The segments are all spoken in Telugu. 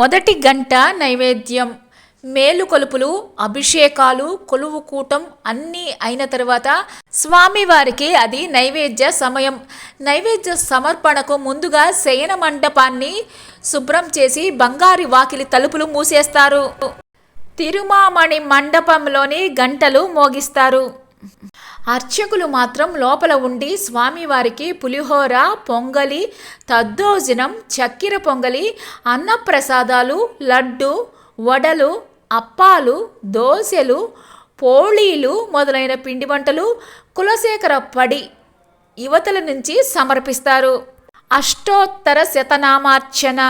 మొదటి గంట నైవేద్యం మేలుకొలుపులు అభిషేకాలు కొలువు కూటం అన్నీ అయిన తర్వాత స్వామివారికి అది నైవేద్య సమయం. నైవేద్య సమర్పణకు ముందుగా శయన మండపాన్ని శుభ్రం చేసి బంగారి వాకిలి తలుపులు మూసేస్తారు. తిరుమామణి మండపంలోని గంటలు మోగిస్తారు. అర్చకులు మాత్రం లోపల ఉండి స్వామివారికి పులిహోర పొంగలి తద్దోజనం చక్కెర పొంగలి అన్నప్రసాదాలు లడ్డు వడలు అప్పాలు దోశలు పోళీలు మొదలైన పిండి వంటలు కులశేఖర పడి యువతల నుంచి సమర్పిస్తారు. అష్టోత్తర శతనామార్చన.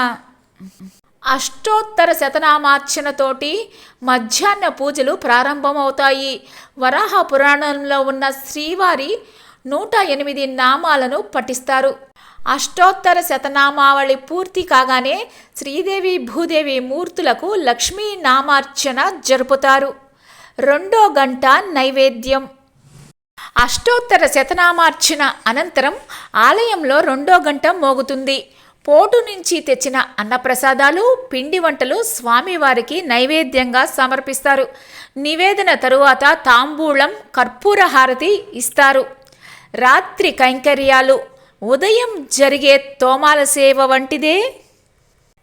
అష్టోత్తర శతనామార్చనతోటి మధ్యాహ్న పూజలు ప్రారంభమవుతాయి. వరాహ పురాణంలో ఉన్న శ్రీవారి నూట ఎనిమిది నామాలను పఠిస్తారు. అష్టోత్తర శతనామావళి పూర్తి కాగానే శ్రీదేవి భూదేవి మూర్తులకు లక్ష్మీ నామార్చన జరుపుతారు. రెండో గంట నైవేద్యం. అష్టోత్తర శతనామార్చన అనంతరం ఆలయంలో రెండో గంట మోగుతుంది. పోటు నుంచి తెచ్చిన అన్నప్రసాదాలు పిండి వంటలు స్వామివారికి నైవేద్యంగా సమర్పిస్తారు. నివేదన తరువాత తాంబూలం కర్పూర హారతి ఇస్తారు. రాత్రి కైంకర్యాలు ఉదయం జరిగే తోమాల సేవ వంటిదే.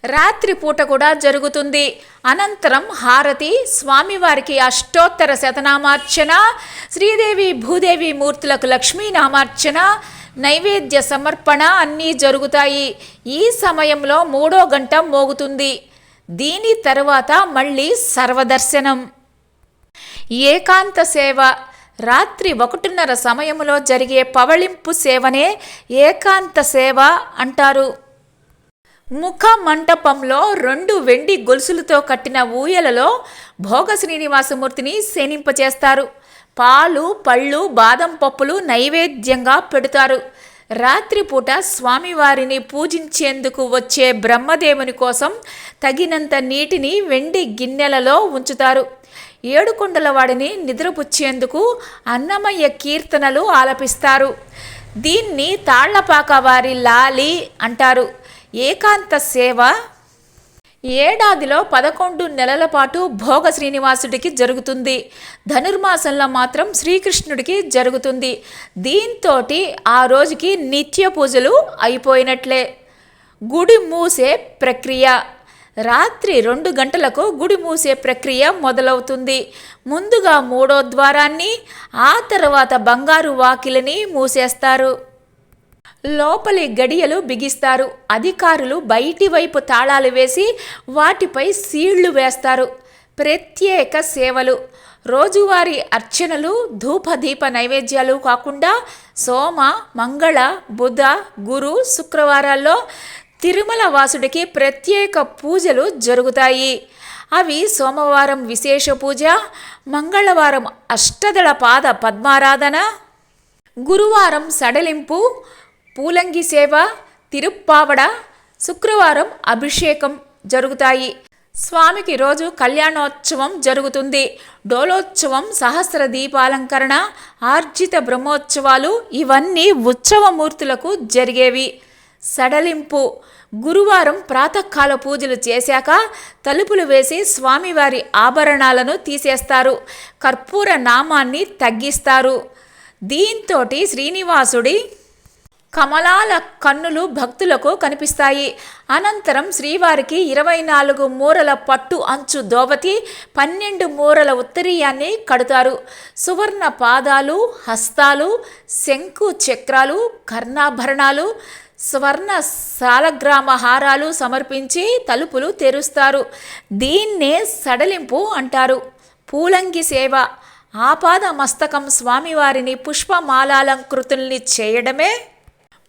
రాత్రి పూట కూడా జరుగుతుంది. అనంతరం హారతి స్వామివారికి అష్టోత్తర శతనామార్చన శ్రీదేవి భూదేవి మూర్తులకు లక్ష్మీనామార్చన నైవేద్య సమర్పణ అన్నీ జరుగుతాయి. ఈ సమయంలో మూడో గంట మోగుతుంది. దీని తరువాత మళ్ళీ సర్వదర్శనం. ఏకాంత సేవ. రాత్రి ఒకటిన్నర సమయంలో జరిగే పవళింపు సేవనే ఏకాంత సేవ అంటారు. ముఖ మంటపంలో రెండు వెండి గొలుసులతో కట్టిన ఊయలలో భోగ శ్రీనివాసమూర్తిని సేనింపచేస్తారు. పాలు పళ్ళు బాదం పప్పులు నైవేద్యంగా పెడతారు. రాత్రిపూట స్వామివారిని పూజించేందుకు వచ్చే బ్రహ్మదేవుని కోసం తగినంత నీటిని వెండి గిన్నెలలో ఉంచుతారు. ఏడుకొండల వాడిని నిద్రపుచ్చేందుకు అన్నమయ్య కీర్తనలు ఆలపిస్తారు. దీన్ని తాళ్ళపాక వారి లాలి అంటారు. ఏకాంత సేవ ఏడాదిలో పదకొండు నెలల పాటు భోగ శ్రీనివాసుడికి జరుగుతుంది. ధనుర్మాసంలో మాత్రం శ్రీకృష్ణుడికి జరుగుతుంది. దీంతో ఆ రోజుకి నిత్య పూజలు అయిపోయినట్లే. గుడి మూసే ప్రక్రియ. రాత్రి రెండు గంటలకు గుడి మూసే ప్రక్రియ మొదలవుతుంది. ముందుగా మూడో ద్వారాన్ని ఆ తర్వాత బంగారు వాకిలిని మూసేస్తారు. లోపలి గడియలు బిగిస్తారు. అధికారులు బయటి వైపు తాళాలు వేసి వాటిపై సీళ్ళు వేస్తారు. ప్రత్యేక సేవలు. రోజువారీ అర్చనలు ధూపదీప నైవేద్యాలు కాకుండా సోమ మంగళ బుధ గురు శుక్రవారాల్లో తిరుమల వాసుడికి ప్రత్యేక పూజలు జరుగుతాయి. అవి సోమవారం విశేష పూజ మంగళవారం అష్టదళ పాద పద్మారాధన గురువారం సడలింపు పూలంగి సేవ తిరుప్పావడ శుక్రవారం అభిషేకం జరుగుతాయి. స్వామికి రోజు కళ్యాణోత్సవం జరుగుతుంది. డోలోత్సవం సహస్ర దీపాలంకరణ ఆర్జిత బ్రహ్మోత్సవాలు ఇవన్నీ ఉత్సవమూర్తులకు జరిగేవి. సడలింపు గురువారం ప్రాతకాల పూజలు చేశాక తలుపులు వేసి స్వామివారి ఆభరణాలను తీసేస్తారు. కర్పూర నామాన్ని తగ్గిస్తారు. దీంతో శ్రీనివాసుడి కమలాల కన్నులు భక్తులకు కనిపిస్తాయి. అనంతరం శ్రీవారికి ఇరవై నాలుగు మూరల పట్టు అంచు దోవతి పన్నెండు మూరల ఉత్తరీయాన్ని కడతారు. సువర్ణ పాదాలు హస్తాలు శంకు చక్రాలు కర్ణాభరణాలు స్వర్ణ సాలగ్రామ హారాలు సమర్పించి తలుపులు తెరుస్తారు. దీన్నే సడలింపు అంటారు. పూలంగి సేవ. ఆపాద మస్తకం స్వామివారిని పుష్పమాలాలంకృతుల్ని చేయడమే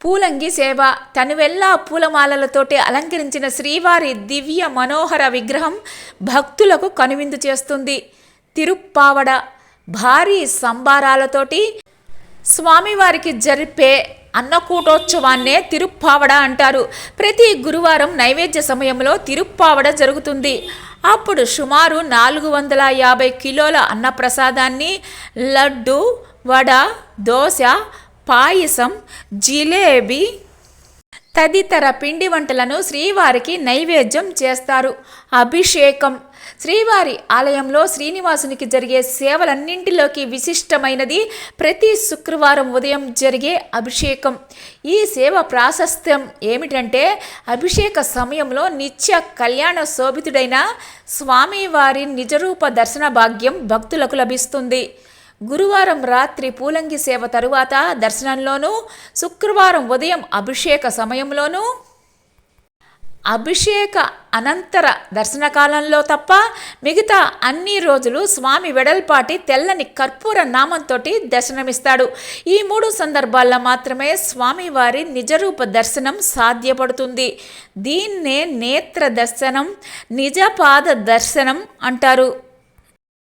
పూలంగి సేవ తనువెల్లా పూలమాలలతోటి అలంకరించిన శ్రీవారి దివ్య మనోహర విగ్రహం భక్తులకు కనువిందు చేస్తుంది. తిరుప్పావడ భారీ సంబారాలతోటి స్వామివారికి జరిపే అన్నకూటోత్సవాన్నే తిరుప్పావడ అంటారు. ప్రతి గురువారం నైవేద్య సమయంలో తిరుప్పావడ జరుగుతుంది. అప్పుడు సుమారు నాలుగు వందల యాభై కిలోల అన్నప్రసాదాన్ని లడ్డు వడ దోశ పాయసం జిలేబీ తదితర పిండి వంటలను శ్రీవారికి నైవేద్యం చేస్తారు. అభిషేకం. శ్రీవారి ఆలయంలో శ్రీనివాసునికి జరిగే సేవలన్నింటిలోకి విశిష్టమైనది ప్రతి శుక్రవారం ఉదయం జరిగే అభిషేకం. ఈ సేవ ప్రాశస్త్యం ఏమిటంటే అభిషేక సమయంలో నిత్య కళ్యాణ శోభితుడైన స్వామివారి నిజరూప దర్శన భాగ్యం భక్తులకు లభిస్తుంది. గురువారం రాత్రి పూలంగి సేవ తరువాత దర్శనంలోనూ శుక్రవారం ఉదయం అభిషేక సమయంలోనూ అభిషేక అనంతర దర్శన కాలంలో తప్ప మిగతా అన్ని రోజులు స్వామి వెడల్పాటి తెల్లని కర్పూర నామంతో దర్శనమిస్తాడు. ఈ మూడు సందర్భాల్లో మాత్రమే స్వామివారి నిజరూప దర్శనం సాధ్యపడుతుంది. దీన్నే నేత్ర దర్శనం నిజపాద దర్శనం అంటారు.